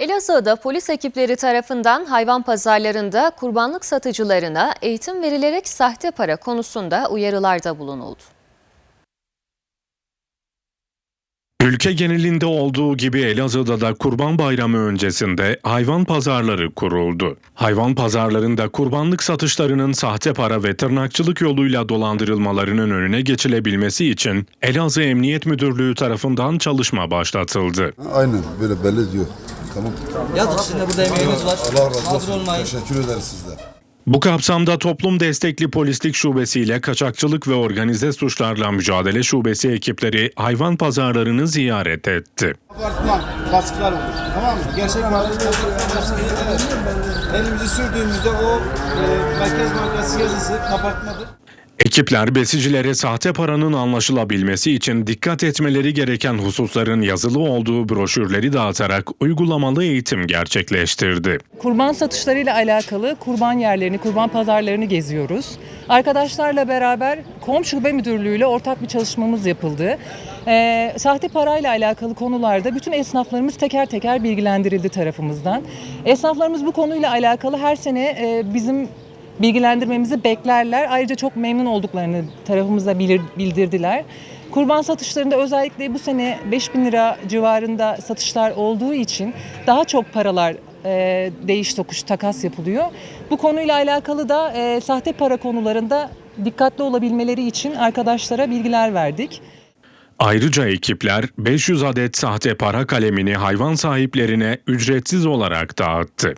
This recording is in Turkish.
Elazığ'da polis ekipleri tarafından hayvan pazarlarında kurbanlık satıcılarına eğitim verilerek sahte para konusunda uyarılarda bulunuldu. Ülke genelinde olduğu gibi Elazığ'da da Kurban Bayramı öncesinde hayvan pazarları kuruldu. Hayvan pazarlarında kurbanlık satışlarının sahte para ve tırnakçılık yoluyla dolandırılmalarının önüne geçilebilmesi için Elazığ Emniyet Müdürlüğü tarafından çalışma başlatıldı. Aynen böyle belli diyor. Tamam. Yazık de burada emeğiniz var. Allah razı olsun. Teşekkür ederiz sizden. Bu kapsamda Toplum Destekli Polislik Şubesi ile Kaçakçılık ve Organize Suçlarla Mücadele Şubesi ekipleri hayvan pazarlarını ziyaret etti. Apartman baskılar olur. Tamam mı? Gerçek varlık Elimizi sürdüğümüzde o e, Merkez Bankası yazısı kapatmadır. Ekipler besicilere sahte paranın anlaşılabilmesi için dikkat etmeleri gereken hususların yazılı olduğu broşürleri dağıtarak uygulamalı eğitim gerçekleştirdi. Kurban satışlarıyla alakalı kurban yerlerini, kurban pazarlarını geziyoruz. Arkadaşlarla beraber KOM Şube Müdürlüğü ile ortak bir çalışmamız yapıldı. Ee, sahte parayla alakalı konularda bütün esnaflarımız teker teker bilgilendirildi tarafımızdan. Esnaflarımız bu konuyla alakalı her sene e, bizim bilgilendirmemizi beklerler. Ayrıca çok memnun olduklarını tarafımıza bildirdiler. Kurban satışlarında özellikle bu sene 5000 lira civarında satışlar olduğu için daha çok paralar e, değiş tokuş takas yapılıyor. Bu konuyla alakalı da e, sahte para konularında dikkatli olabilmeleri için arkadaşlara bilgiler verdik. Ayrıca ekipler 500 adet sahte para kalemini hayvan sahiplerine ücretsiz olarak dağıttı.